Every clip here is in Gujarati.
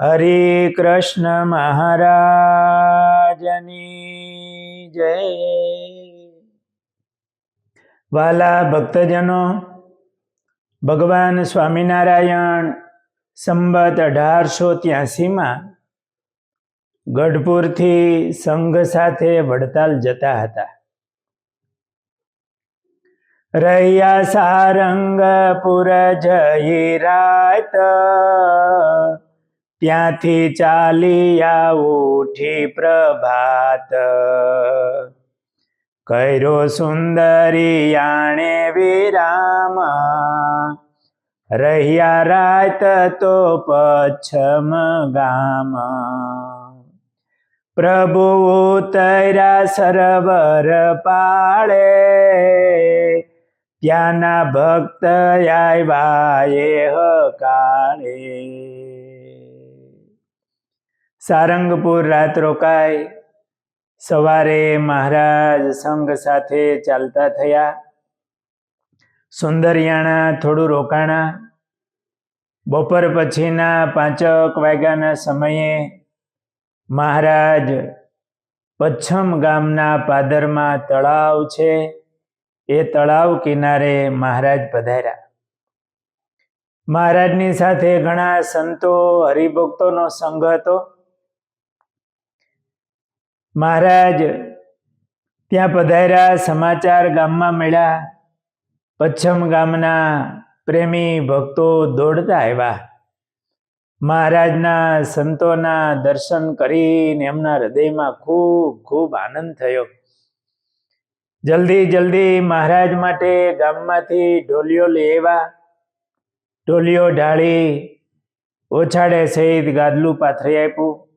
હરે કૃષ્ણ મહારાજની જય. વાલા ભક્તજનો, ભગવાન સ્વામિનારાયણ સંબત અઢારસો ત્યાસીમાં ગઢપુરથી સંઘ સાથે વડતાલ જતા હતા. રહ્યા સારંગપુર જઈ રાત ત્યાંથી ચાલી ઉઠી પ્રભાત. કર્યો સુંદરી આણે વિરામ. રહ્યા રાત તો પચ્છમ ગામ. પ્રભુ ઉતર્યા સરવર પાળે. ત્યાંના ભક્ત આવ્યા એ હકાળે. સારંગપુર રાત રોકાય સવારે મહારાજ સંઘ સાથે ચાલતા થયા. સુંદરિયાણા થોડું રોકાણા. બપોર પછીના પાંચક વાગ્યાના સમયે મહારાજ પચ્છમ ગામના પાદરમાં તળાવ છે. એ તળાવ કિનારે મહારાજ પધાર્યા. મહારાજની સાથે ઘણા સંતો, હરિભક્તોનો સંઘ હતો. મહારાજ, ત્યાં પધાર્યા સમાચાર ગામમાં મળ્યા. પચ્છમ ગામના પ્રેમી ભક્તો દોડતા આવ્યા. મહારાજના સંતોના દર્શન કરીને એમના હૃદયમાં ખૂબ ખૂબ આનંદ થયો. જલ્દી જલ્દી મહારાજ માટે ગામમાંથી ઢોલિયો લેવા ઢોલિયો ઢાળી ઓછાડે સહિત ગાદલું પાથરી આપ્યું.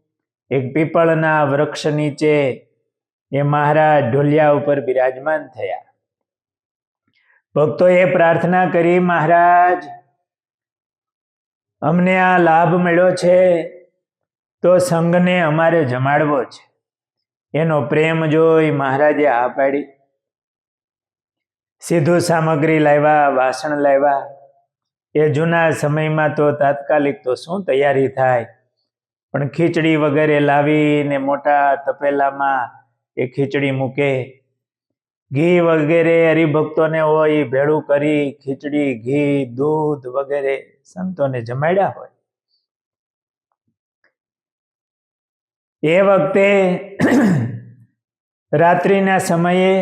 એક પીપળના વૃક્ષ નીચે એ મહારાજ ઢોલિયા ઉપર બિરાજમાન થયા. ભક્તોએ પ્રાર્થના કરી, મહારાજ, અમને આ લાભ મળ્યો છે, તો સંઘને અમારે જમાડવો છે. એનો પ્રેમ જોઈ મહારાજે આ પાડી. સીધું સામગ્રી લાવ્યા, વાસણ લાવ્યા. એ જૂના સમયમાં તો તાત્કાલિક તો શું તૈયારી થાય? પણ ખીચડી વગેરે લાવીને મોટા તપેલામાં એ ખીચડી મૂકે. ઘી વગેરે હરિભક્તોને હોય ભેળું કરી ખીચડી, ઘી, દૂધ વગેરે સંતોને જમાડ્યા હોય. એ વખતે રાત્રિના સમયે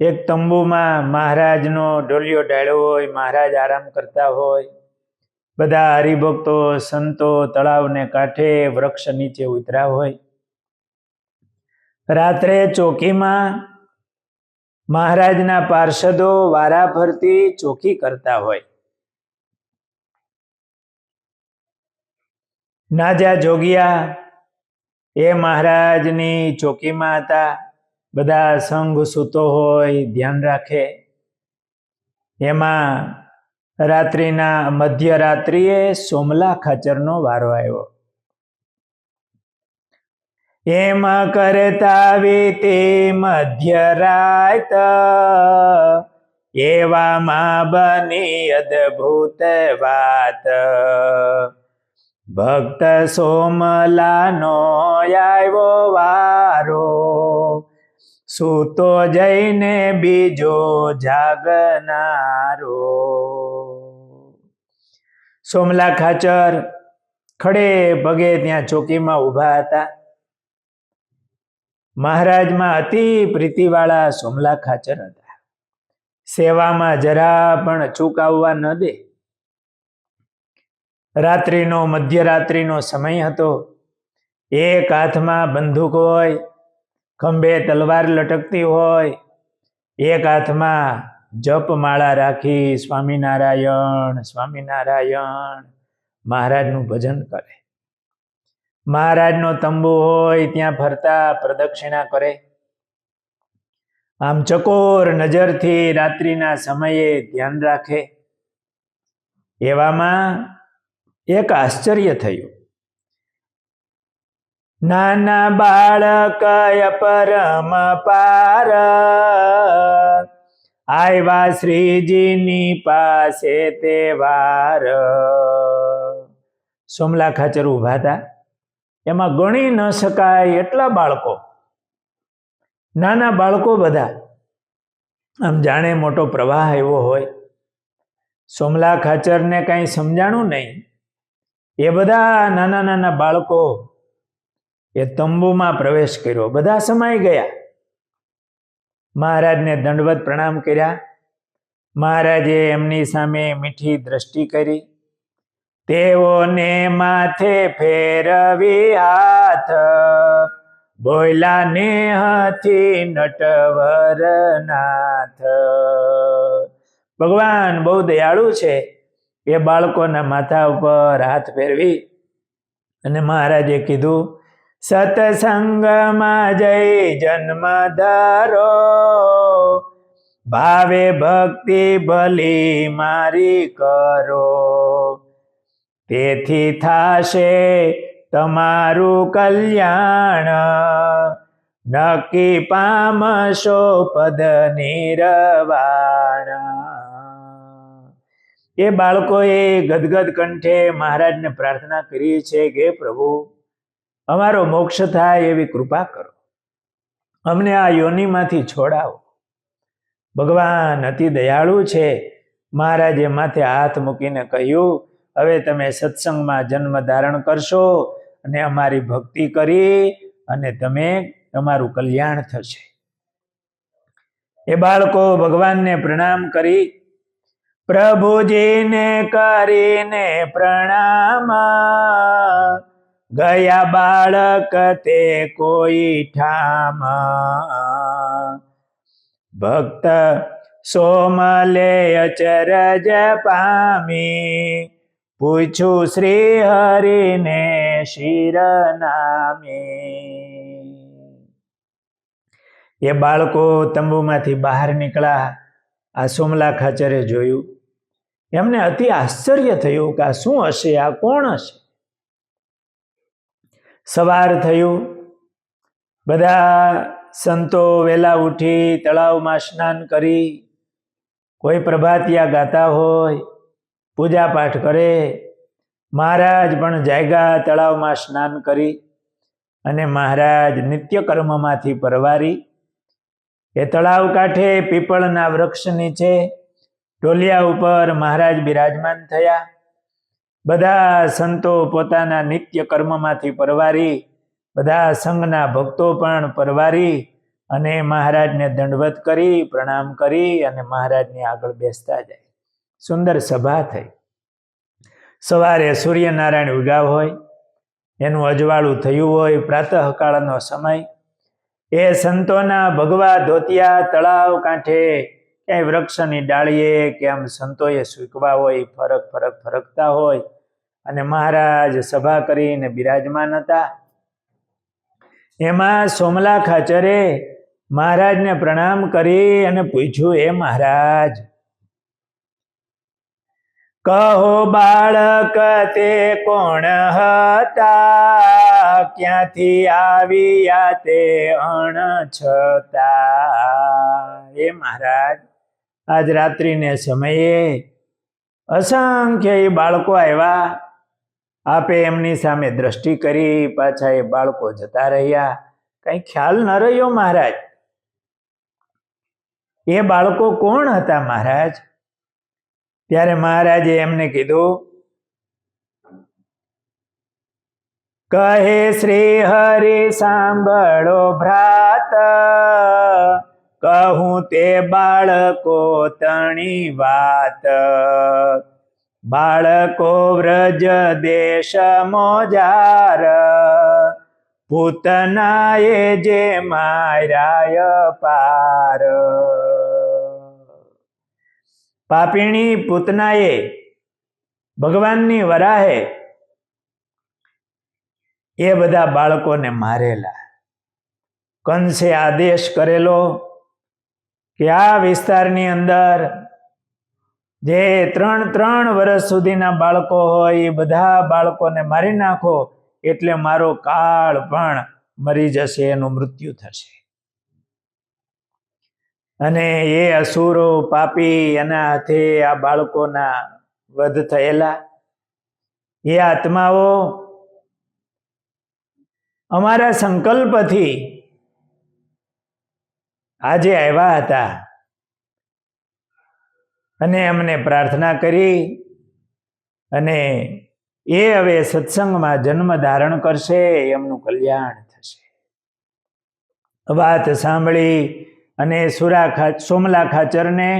એક તંબુમાં મહારાજનો ડોલિયો ડાળ્યો હોય, મહારાજ આરામ કરતા હોય. બધા હરિભક્તો, સંતો, તળાવને કાંઠે વૃક્ષ નીચે ઉતર્યા હોય. રાત્રે ચોકીમાં મહારાજના પાર્ષદો વારા ફરતી ચોકી કરતા હોય. નાજા જોગિયા, એ મહારાજની ચોકીમાં હતા. બધા સંઘ સૂતો હોય, ધ્યાન રાખે. એમાં રાત્રિના મધ્યરાત્રિએ સોમલા ખચરનો વારો આવ્યો. એમ કરતા વીતે મધ્યરાત, એવામાં બની અદભુત વાત. ભક્ત સોમલાનો આવ્યો વારો, સૂતો જઈને બીજો જાગનારો. સોમલા ખાચર ખડે પગે ત્યાં ચોકીમાં ઊભા હતા. મહારાજમાં અતિ પ્રીતિવાળા સોમલા ખાચર હતા. સેવામાં જરા પણ ચૂકાવવા ન દે. રાત્રિનો, મધ્યરાત્રિનો સમય હતો. એક હાથમાં બંદૂક હોય, ખંભે તલવાર લટકતી હોય, એક હાથમાં જપ માળા રાખી સ્વામિનારાયણ સ્વામિનારાયણ મહારાજનું ભજન કરે. મહારાજનો તંબુ હોય ત્યાં ફરતા, પ્રદક્ષિણા કરે. આમ ચકોર નજરથી રાત્રિના સમયે ધ્યાન રાખે. એવામાં એક આશ્ચર્ય થયું. નાના બાળક પરમ પાર આવ્યા શ્રીજીની પાસે તે વાર. સોમલા ખાચર ઊભા હતા. એમાં ગણી ન શકાય એટલા બાળકો. નાના બાળકો બધા. આમ જાણે મોટો પ્રવાહ એવો હોય. સોમલા ખાચરને કાંઈ સમજાણું નહીં. એ બધા નાના નાના બાળકો એ તંબુમાં પ્રવેશ કર્યો. બધા સમાઈ ગયા. મહારાજને દંડવત પ્રણામ કર્યા. મહારાજે એમની સામે મીઠી દ્રષ્ટિ કરી. તેઓને માથે ફેરવી હાથ. બોયલા નેહથી નટવર નાથ ભગવાન બહુ દયાળુ છે. એ બાળકોના માથા ઉપર હાથ ફેરવી અને મહારાજે કીધું સતસંગમાં જય જન્મ ધારો. ભાવે ભક્તિ ભલી મારી કરો. તેથી થાશે તમારું કલ્યાણ. નક્કી પામશો પદ નિરવાણ. એ બાળકોએ ગદગદ કંઠે મહારાજને પ્રાર્થના કરી છે કે પ્રભુ અમારો મોક્ષ થાય એવી કૃપા કરો. અમને આ યોનિમાંથી છોડાવો. ભગવાન અતિ દયાળુ છે. મહારાજે માથે હાથ મૂકીને કહ્યું, હવે તમે સત્સંગમાં જન્મ ધારણ કરશો અને અમારી ભક્તિ કરી અને તમે તમારું કલ્યાણ થશે. એ બાળકો ભગવાનને પ્રણામ કરી. પ્રભુજીને કરીને પ્રણામ. ગયા બાળક તે કોઈ ઠામ. ભક્ત સોમલે અચરજ પામી. પૂછું શ્રી હરિને શિર નામી. એ બાળકો તંબુમાંથી બહાર નીકળ્યા. આ સોમલા ખાચરે જોયું. એમને અતિ આશ્ચર્ય થયું કે આ શું હશે? આ કોણ હશે? સવાર થયું. બધા સંતો વહેલા ઉઠી તળાવમાં સ્નાન કરી. કોઈ પ્રભાતિયા ગાતા હોય પૂજા પાઠ કરે. મહારાજ પણ જાયગા તળાવમાં સ્નાન કરી અને મહારાજ નિત્યકર્મમાંથી પરવારી. એ તળાવ કાંઠે પીપળના વૃક્ષ નીચે ટોલિયા ઉપર મહારાજ બિરાજમાન થયા. બધા સંતો પોતાના નિત્ય કર્મમાંથી પરવારી, બધા સંઘના ભક્તો પણ પરવારી અને મહારાજને દંડવત કરી, પ્રણામ કરી અને મહારાજની આગળ બેસતા જાય. સુંદર સભા થઈ. સવારે સૂર્યનારાયણ ઉગાવ હોય, એનું અજવાળું થયું હોય, પ્રાતઃકાળનો સમય. એ સંતોના ભગવા ધોતિયા, તળાવ કાંઠે, ક્યાંય વૃક્ષની ડાળીએ કે આમ સંતોએ સૂકવા હોય, ફરક ફરક ફરકતા હોય અને મહારાજ સભા કરીને બિરાજમાન હતા. એમાં સોમલા ખાચરે મહારાજને પ્રણામ કરી અને પૂછ્યું એ મહારાજ, કહો બાળક તે કોણ હતા? ક્યાંથી આવ્યા તે અણ છતા એ મહારાજ, આજ રાત્રિને સમયે અસંખ્ય બાળકો આવ્યા. આપે એમની સામે દ્રષ્ટિ કરી પાછા એ બાળકો જતા રહ્યા. કઈ ખ્યાલ ન રહ્યો મહારાજ? એ બાળકો કોણ હતા મહારાજ? ત્યારે મહારાજે એમને કીધું, કહે શ્રી હરિ સાંભળો ભ્રાત. કહું તે બાળકો તણી વાત. બાળકો વ્રજ દેશ મોજાર. પૂતનાએ જે માર્યાય પાર. પાપીણી પૂતનાએ ભગવાનની વરાહે એ બધા બાળકોને મારેલા. કંસે આદેશ કરેલો કે આ વિસ્તારની અંદર જે ત્રણ ત્રણ વર્ષ સુધીના બાળકો હોય, એ બધા બાળકોને મારી નાખો એટલે મારો કાળ પણ મરી જશે, એનું મૃત્યુ થશે. અને એ અસુરો, પાપી, એના હાથે આ બાળકોના વધ થયેલા. એ આત્માઓ અમારા સંકલ્પથી આજે આવ્યા હતા. અને એમને પ્રાર્થના કરી અને એ હવે સત્સંગમાં જન્મ ધારણ કરશે, એમનું કલ્યાણ થશે. વાત સાંભળી અને સુરા સોમલા ખાચરને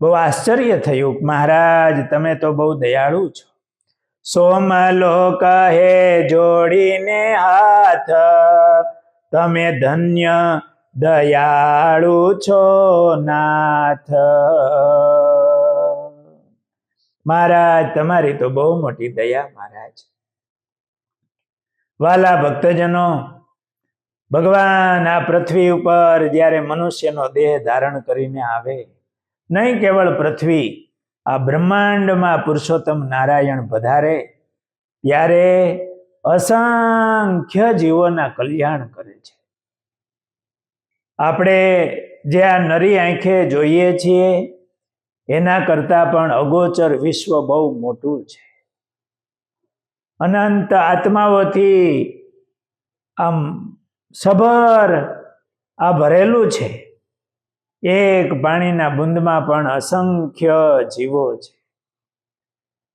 બહુ આશ્ચર્ય થયું, મહારાજ, તમે તો બહુ દયાળુ છો. સોમલો કહે જોડીને હાથ, તમે ધન્ય દયાળુ છો નાથ. મહારાજ, તમારી તો બહુ મોટી દયા મહારાજ. વાલા ભક્તજનો, ભગવાન આ પૃથ્વી ઉપર જ્યારે મનુષ્યનો દેહ ધારણ કરીને આવે, નહીં કેવળ પૃથ્વી, આ બ્રહ્માંડમાં પુરુષોત્તમ નારાયણ પધારે, ત્યારે અસંખ્ય જીવોના કલ્યાણ કરે છે. આપણે જે આ નરી આંખે જોઈએ છીએ, એના કરતાં પણ અગોચર વિશ્વ બહુ મોટું છે. અનંત આત્માઓથી આમ સભર આ ભરેલું છે. એક પાણીના બુંદમાં પણ અસંખ્ય જીવો છે.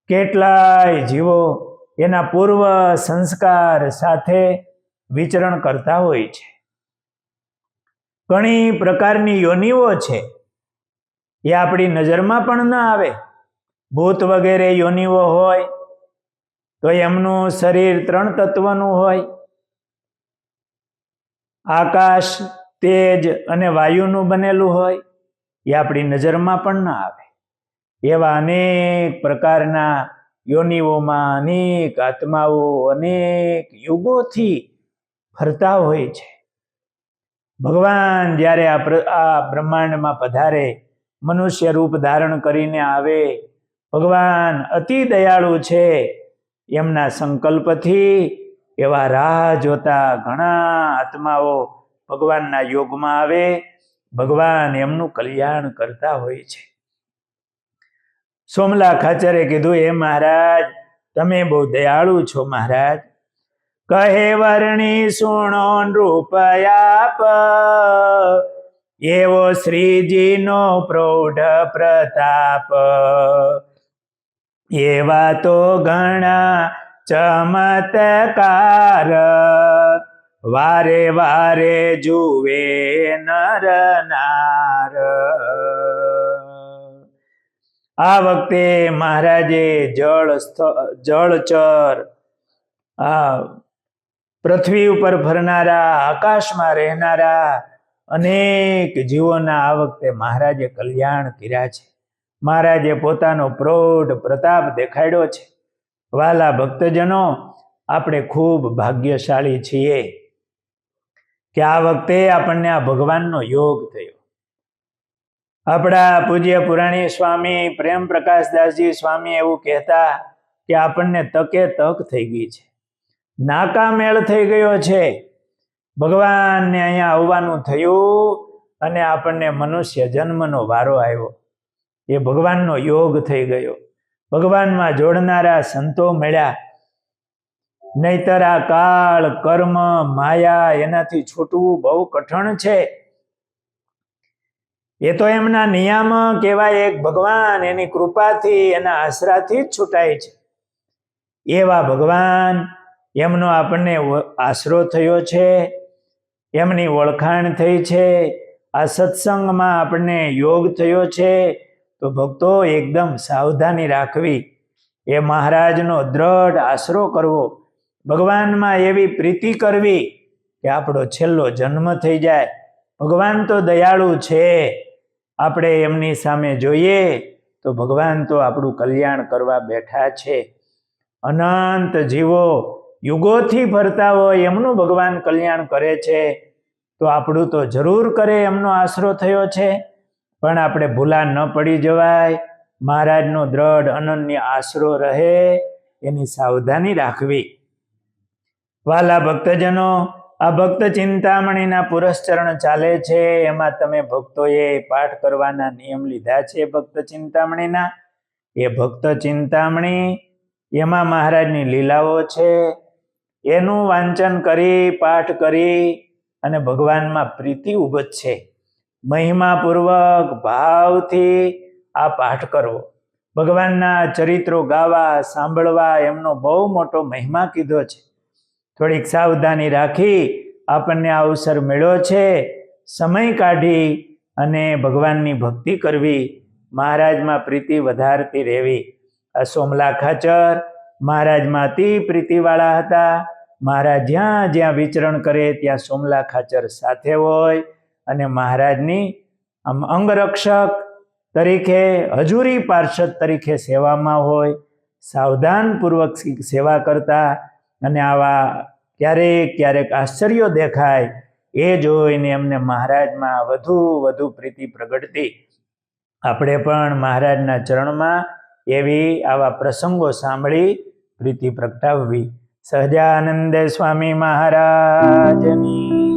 કેટલાય જીવો એના પૂર્વ સંસ્કાર સાથે વિચરણ કરતા હોય છે. ઘણી પ્રકારની યોનિઓ છે. એ આપણી નજરમાં પણ ન આવે. ભૂત વગેરે યોનિઓ હોય, તો એમનું શરીર ત્રણ તત્વનું હોય. આકાશ, તેજ અને વાયુનું બનેલું હોય, એ આપણી નજરમાં પણ ન આવે. એવા અનેક પ્રકારના યોનિઓમાં અનેક આત્માઓ, અનેક યુગોથી ફરતા હોય છે. ભગવાન જ્યારે આ આ બ્રહ્માંડમાં પધારે, મનુષ્ય રૂપ ધારણ કરીને આવે, ભગવાન અતિ દયાળુ છે, એમના સંકલ્પથી એવા રાહ જોતા ઘણા આત્માઓ ભગવાનના યોગમાં આવે, ભગવાન એમનું કલ્યાણ કરતા હોય છે. સોમલા ખાચરે કીધું એ મહારાજ, તમે બહુ દયાળુ છો મહારાજ. કહે વર્ણી સુણો નૃપયાપ એવો શ્રીજીનો પ્રૌઢ પ્રતાપ. એવા તો ઘણા ચમત્કાર. વારે વારે જુએ નર નાર. આ વખતે મહારાજે જળ જળચર, આ પૃથ્વી ઉપર ફરનારા આકાશમાં રહેનારા અનેક જીવોના આ વખતે મહારાજે કલ્યાણ કર્યા છે. મહારાજે પોતાનો પ્રૌઢ પ્રતાપ દેખાડ્યો છે. વાલા ભક્તજનો, આપણે ખૂબ ભાગ્યશાળી છીએ કે આ વખતે આપણને આ ભગવાનનો યોગ થયો. આપણા પૂજ્ય પુરાણી સ્વામી પ્રેમ પ્રકાશદાસજી સ્વામી એવું કહેતા કે આપણને તકે તક થઈ ગઈ છે. નાકા મેળ થઈ ગયો છે. ભગવાનને અહીંયા આવવાનું થયું અને આપણને મનુષ્ય જન્મનો વારો આવ્યો. એ ભગવાનનો યોગ થઈ ગયો. ભગવાનમાં જોડનારા સંતો મળ્યા. નહીતર આ કાળ, કર્મ, માયા એનાથી છૂટવું બહુ કઠણ છે. એ તો એમના નિયામક એવા એક ભગવાન એની કૃપાથી, એના આશરાથી જ છૂટાય છે. એવા ભગવાન એમનો આપણને આશરો થયો છે, એમની ઓળખાણ થઈ છે, આ સત્સંગમાં આપણને યોગ થયો છે, તો ભક્તો એકદમ સાવધાની રાખવી. એ મહારાજનો દ્રઢ આશરો કરવો. ભગવાનમાં એવી પ્રીતિ કરવી કે આપણો છેલ્લો જન્મ થઈ જાય. ભગવાન તો દયાળુ છે. આપણે એમની સામે જોઈએ તો ભગવાન તો આપણું કલ્યાણ કરવા બેઠા છે. અનંત જીવો યુગોથી ભરતા હોય, એમનું ભગવાન કલ્યાણ કરે છે, તો આપણું તો જરૂર કરે એમનો આશરો થયો છે. પણ આપણે ભૂલા ન પડી જવાય. મહારાજનો દ્રઢ અનન્ય આશરો રહે, એની સાવધાની રાખવી. વાલા ભક્તજનો, આ ભક્ત ચિંતામણીના પુરસ્ચરણ ચાલે છે. એમાં તમે ભક્તોએ પાઠ કરવાના નિયમ લીધા છે ભક્ત ચિંતામણીના. એ ભક્ત ચિંતામણી, એમાં મહારાજની લીલાઓ છે. એનું વાંચન કરી, પાઠ કરી અને ભગવાનમાં પ્રીતિ ઉપજશે મહિમાપૂર્વક ભાવથી આ પાઠ કરવો. ભગવાનના ચરિત્રો ગાવા, સાંભળવા એમનો બહુ મોટો મહિમા કીધો છે. થોડીક સાવધાની રાખી આપણને આ અવસર મળ્યો છે. સમય કાઢી અને ભગવાનની ભક્તિ કરવી, મહારાજમાં પ્રીતિ વધારતી રહેવી. આ સોમલા ખાચર મહારાજમાં અતિ પ્રીતિવાળા હતા. મહારાજ જ્યાં જ્યાં વિચરણ કરે ત્યાં સોમલા ખાચર સાથે હોય અને મહારાજની આમ અંગરક્ષક તરીકે, હજુરી પાર્ષદ તરીકે સેવામાં હોય, સાવધાનપૂર્વક સેવા કરતા અને આવા ક્યારેક ક્યારેક આશ્ચર્યો દેખાય એ જોઈને એમને મહારાજમાં વધુ વધુ પ્રીતિ પ્રગટતી. આપણે પણ મહારાજના ચરણમાં એવી આવા પ્રસંગો સાંભળી પ્રીતિ પ્રગટાવવી. સહજાનંદ સ્વામી મહારાજની.